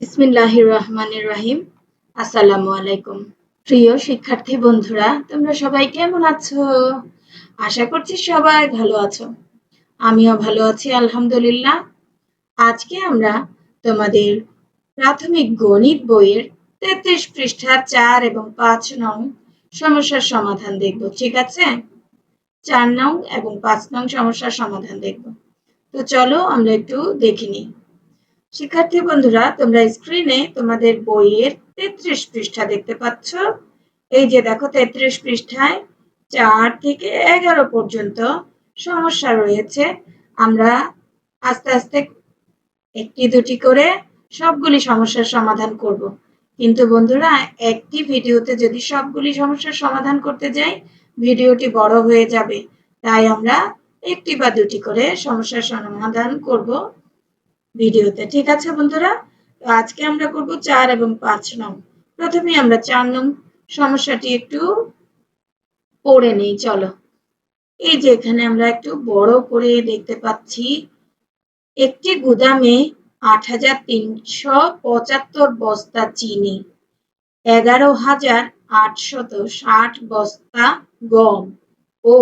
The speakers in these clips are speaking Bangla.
বিসমিল্লাহির রহমানির রহিম আসসালামু আলাইকুম। প্রিয় শিক্ষার্থী বন্ধুরা, তোমরা সবাই কেমন আছো? আশা করছি সবাই ভালো আছো। আমিও ভালো আছি, আলহামদুলিল্লাহ। আজকে আমরা তোমাদের প্রাথমিক গণিত বইয়ের তেত্রিশ পৃষ্ঠা চার এবং পাঁচ নং সমস্যার সমাধান দেখব, ঠিক আছে? চার নং এবং পাঁচ নং সমস্যার সমাধান দেখব। তো চলো আমরা একটু দেখে নিই। শিক্ষার্থী বন্ধুরা, তোমরা স্ক্রিনে তোমাদের বইয়ের তেত্রিশ পৃষ্ঠা দেখতে পাচ্ছ। এই যে দেখো, তেত্রিশ পৃষ্ঠায় চার থেকে এগারো পর্যন্ত সমস্যা রয়েছে। আমরা আস্তে আস্তে একটি দুটি করে সবগুলি সমস্যার সমাধান করব। কিন্তু বন্ধুরা, একটি ভিডিওতে যদি সবগুলি সমস্যার সমাধান করতে যাই, ভিডিওটি বড় হয়ে যাবে। তাই আমরা একটি বা দুটি করে সমস্যার সমাধান করব। ভিডিওতে। ঠিক আছে বন্ধুরা? আজকে আমরা করব চার এবং পাঁচ নং। প্রথমে আমরা চার নং সমস্যাটি একটু পড়ে নেই, চলো। এই যে এখানে আমরা একটু বড় করে দেখতে পাচ্ছি, একটি গুদামে আট হাজার তিনশো পঁচাত্তর বস্তা চিনি, এগারো হাজার আটশত ষাট বস্তা গম ও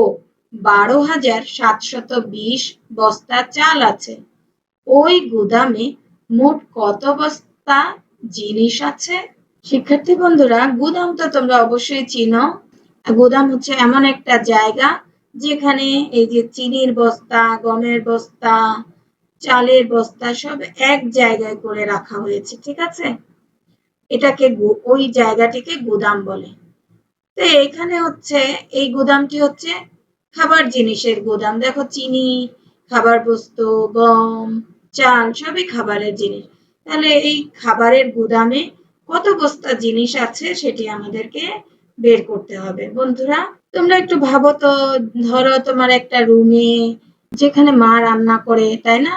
বারো হাজার সাতশত বিশ বস্তা চাল আছে। ওই গুদামে মোট কত বস্তা জিনিস আছে? শিক্ষার্থী বন্ধুরা গুদাম তো তোমরা অবশ্যই চিনো। গুদাম হচ্ছে এমন একটা জায়গা যেখানে এই যে চিনির বস্তা, গমের বস্তা, চালের বস্তা সব এক জায়গায় করে রাখা হয়েছে, ঠিক আছে? এটাকে ওই জায়গাটিকে গুদাম বলে। তো এখানে হচ্ছে, এই গুদামটি হচ্ছে খাবার জিনিসের গুদাম। দেখো চিনি, খাবার বস্তু, গম চাল সবই খাবারের জিনিস। তাহলে এই খাবারের গুদামে কত বস্তা জিনিস আছে সেটি আমাদেরকে বের করতে হবে। বন্ধুরা, তোমরা একটু ভাবো তো, ধরো তোমার একটা রুমে যেখানে মা রান্না করে, তাই না?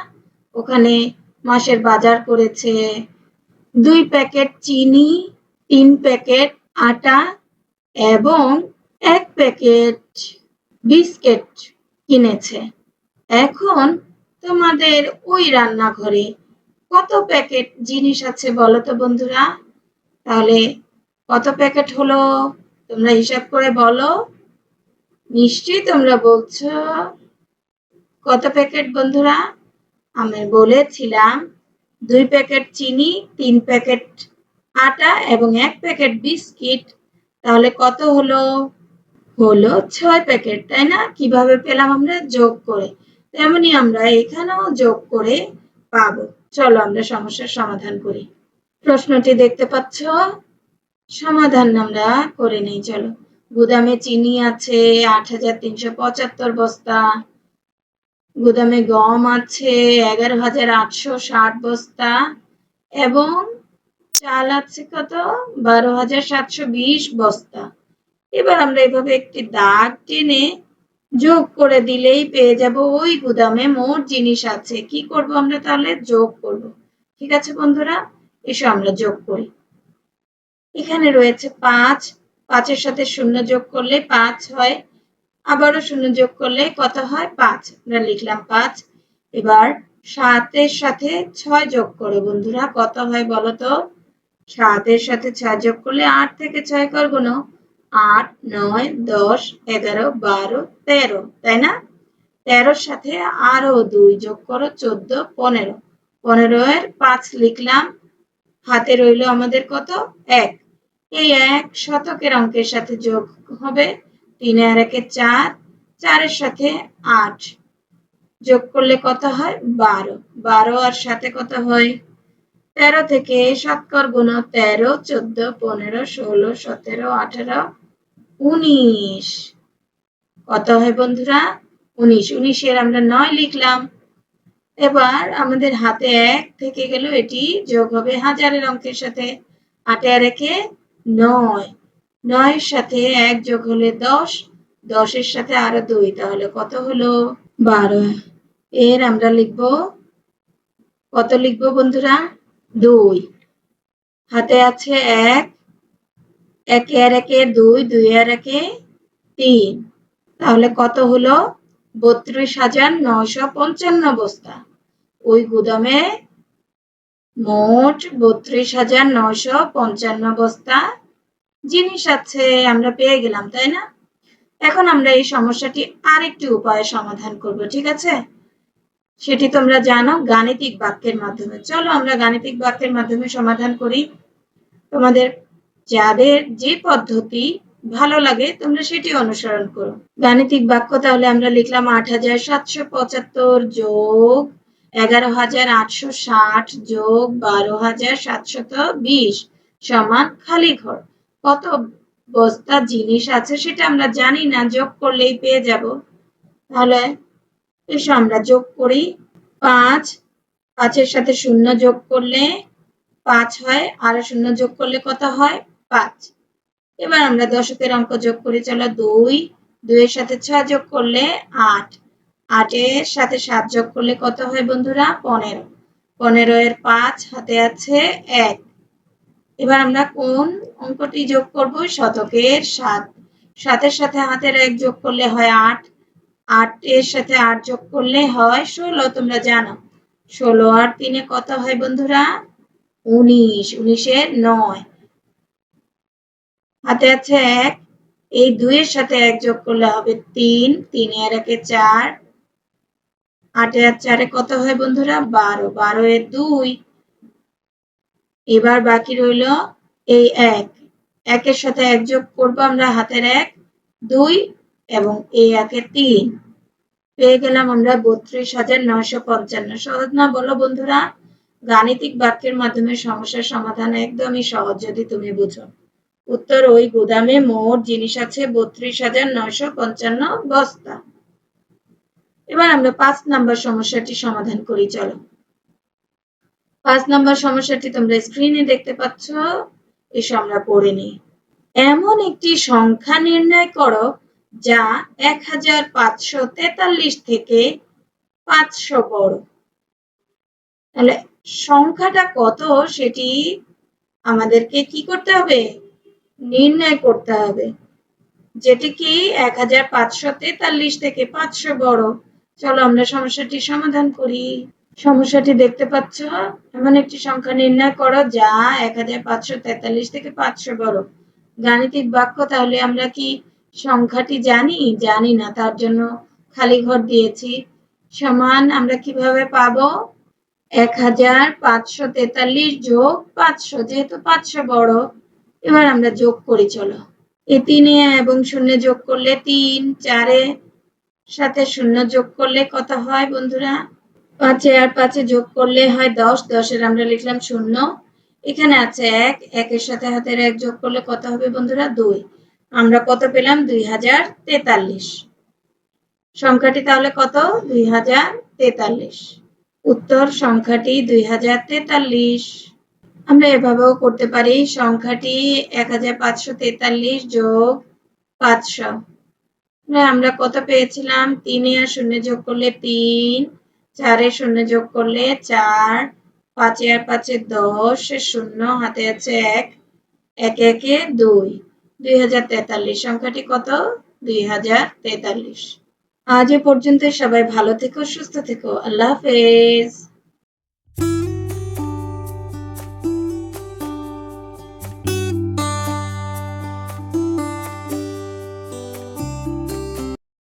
ওখানে মাসের বাজার করেছে, দুই প্যাকেট চিনি, তিন প্যাকেট আটা এবং এক প্যাকেট বিস্কিট কিনেছে। এখন তোমাদের ওই রান্নাঘরে কত প্যাকেট জিনিস আছে বলো তো বন্ধুরা? তাহলে কত প্যাকেট হলো? তোমরা হিসাব করে বলো। নিশ্চয়ই তোমরা বলছো কত প্যাকেট বন্ধুরা? আমি বলেছিলাম দুই প্যাকেট চিনি, তিন প্যাকেট আটা এবং এক প্যাকেট বিস্কিট। তাহলে কত হলো? হলো ছয় প্যাকেট, তাই না? কীভাবে পেলাম আমরা? যোগ করে। তেমনি আমরা এখানেও যোগ করে পাবো। চলো আমরা সমস্যার সমাধান করি। প্রশ্নটি দেখতে পাচ্ছ? সমাধান আমরা করে নেই, চলো। গুদামে চিনি আছে, আট হাজার তিনশো পঁচাত্তর বস্তা। গুদামে গম আছে, এগারো হাজার আটশো ষাট বস্তা। এবং চাল আছে কত? বারো হাজার সাতশো বিশ বস্তা। এবার আমরা এভাবে একটি দাগ টেনে যোগ করে দিলেই পেয়ে যাব ওই গুদামে মোট জিনিস আছে। কি করব আমরা তাহলে? যোগ করব। ঠিক আছে বন্ধুরা? এসো আমরা যোগ করি। এখানে রয়েছে পাঁচ। পাঁচের সাথে শূন্য যোগ করলে পাঁচ হয়। আবারও শূন্য যোগ করলে কত হয়? পাঁচ। আমরা লিখলাম পাঁচ। এবার সাতের সাথে ছয় যোগ করে বন্ধুরা। কত হয় বলতো সাতের সাথে ছয় যোগ করলে আট থেকে ছয় করব না আট, নয়, দশ, এগারো, বারো, তেরো, তাই না? তেরোর সাথে আরও দুই যোগ করো চোদ্দ, পনেরো। পনেরো এর পাঁচ লিখলাম, হাতে রইল আমাদের কত? এক। এই এক শতকের অঙ্কের সাথে যোগ হবে তিন আর একে চার, চারের সাথে আট। যোগ করলে কত হয়? বারো। বারো আর সাথে কত হয়? তেরো থেকে শতকর গুণ তেরো, চোদ্দ, পনেরো, ষোলো, সতেরো, আঠারো, উনিশ। কত হয় বন্ধুরা? উনিশ। উনিশের আমরা নয় লিখলাম। এবার আমাদের হাতে এক থেকে গেল, এটি যোগ হবে হাজারের অঙ্কের সাথে। আটে রেখে নয়। নয়ের সাথে এক যোগ হলে দশ। দশের সাথে আরও দুই। তাহলে কত হলো? বারো। এর আমরা লিখব। কত লিখব বন্ধুরা? দুই। হাতে আছে এক, একে আর একে দুই দুই আর একে তিন। তাহলে কত হলো? বত্রিশ হাজার নয়শো পঞ্চান্ন বস্তা। ওই গুদামে মোট বত্রিশ হাজার নয়শো পঞ্চান্ন বস্তা জিনিস আছে, আমরা পেয়ে গেলাম, তাই না? এখন আমরা এই সমস্যাটি আরেকটি উপায়ে সমাধান করব, ঠিক আছে? সেটি তোমরা জানো, গাণিতিক বাক্যের মাধ্যমে। চলো আমরা গাণিতিক বাক্যের মাধ্যমে সমাধান করি। তোমাদের যাদের যে পদ্ধতি ভালো লাগে, তোমরা সেটি অনুসরণ করো। গাণিতিক বাক্য তাহলে আমরা লিখলাম আট হাজার সাতশো পঁচাত্তর যোগ এগারো হাজার আটশো ষাট যোগ বারো হাজার সাতশত বিশ সমান খালি ঘর। কত বস্তা জিনিস আছে সেটা আমরা জানি না, যোগ করলেই পেয়ে যাব। তাহলে এসো, আমরা যোগ করি। পাঁচ, পাঁচের সাথে শূন্য যোগ করলে পাঁচ হয়, আর শূন্য যোগ করলে কত হয়? পাঁচ। এবার আমরা দশকের অঙ্ক যোগ করি, চলো দুই। দুইয়ের সাথে ছয় যোগ করলে আট। আটের সাথে সাত যোগ করলে কত হয় বন্ধুরা? পনেরো। পনেরো এর পাঁচ হাতে আছে এক। এবার আমরা কোন অঙ্কটি যোগ করব? শতকের সাত। সাতের সাথে হাতের এক যোগ করলে হয় আট। আট এর সাথে আট যোগ করলে হয় ষোলো, তোমরা জানো। ষোলো আর তিনে কত হয় বন্ধুরা? উনিশ, উনিশের নয়। হাতে আছে এক। এই দুইয়ের সাথে এক যোগ করলে হবে তিন। তিন এর একে চার। আটে আর চারে কত হয় বন্ধুরা? বারো। বারো এর দুই। এবার বাকি রইল এই এক। একের সাথে এক যোগ করব আমরা হাতের এক। দুই এবং এই একের তিন। পেয়ে গেলাম আমরা বত্রিশ হাজার নয়শো পঞ্চান্ন। সহজ না? বলো বন্ধুরা। গাণিতিক বাক্যের মাধ্যমে সমস্যার সমাধান একদমই সহজ যদি তুমি বুঝো। উত্তর, ওই গুদামে মোট জিনিস আছে বত্রিশ হাজার নয়শো পঞ্চান্ন বস্তা। এবার আমরা পাঁচ নাম্বার সমস্যাটি সমাধান করি, চলো। পাঁচ নাম্বার সমস্যাটি তোমরা স্ক্রিনে দেখতে পাচ্ছ। এসো আমরা পড়ে নিই। এমন একটি সংখ্যা নির্ণয় করো যা এক হাজার পাঁচশো তেতাল্লিশ থেকে পাঁচশো বড়। তাহলে সংখ্যাটা কত সেটি আমাদেরকে কি করতে হবে? নির্ণয় করতে হবে। যেটি কি এক হাজার পাঁচশো তেতাল্লিশ থেকে পাঁচশো বড়। চলো আমরা সমস্যাটি সমাধান করি। সমস্যাটি দেখতে পাচ্ছ? এমন একটি সংখ্যা নির্ণয় করো যা এক হাজার পাঁচশো তেতাল্লিশ থেকে পাঁচশো বড়। গাণিতিক বাক্য তাহলে আমরা কি সংখ্যাটি জানি জানি না, তার জন্য খালি ঘর দিয়েছি। সমান আমরা কীভাবে পাবো? এক হাজার পাঁচশো তেতাল্লিশ যোগ পাঁচশো, যেহেতু পাঁচশো বড়, এবার আমরা যোগ করি, চলো। এই তিনে এবং শূন্য যোগ করলে তিন, চারে সাথে শূন্য যোগ করলে কত হয় বন্ধুরা? পাঁচে আর পাঁচে যোগ করলে হয় দশ, দশের আমরা লিখলাম শূন্য। এখানে আছে এক, একের সাথে হাতের এক যোগ করলে কত হবে বন্ধুরা? দুই। আমরা কত পেলাম? দুই হাজার তেতাল্লিশ। সংখ্যাটি তাহলে কত? দুই হাজার তেতাল্লিশ। উত্তর সংখ্যাটি দুই হাজার তেতাল্লিশ। আমরা এভাবেও করতে পারি, সংখ্যাটি এক হাজার পাঁচশো তেতাল্লিশ যোগ পাঁচশো। আমরা কত পেয়েছিলাম? তিনে আর শূন্য যোগ করলে তিন, চারে শূন্য যোগ করলে চার, পাঁচে আর পাঁচে দশ, শূন্য, হাতে আছে এক এক একে দুই। দুই হাজার তেতাল্লিশ। সংখ্যাটি কত? দুই হাজার তেতাল্লিশ। আজ এ পর্যন্ত সবাই ভালো থেকো, সুস্থ থেকো। আল্লাহ হাফেজ।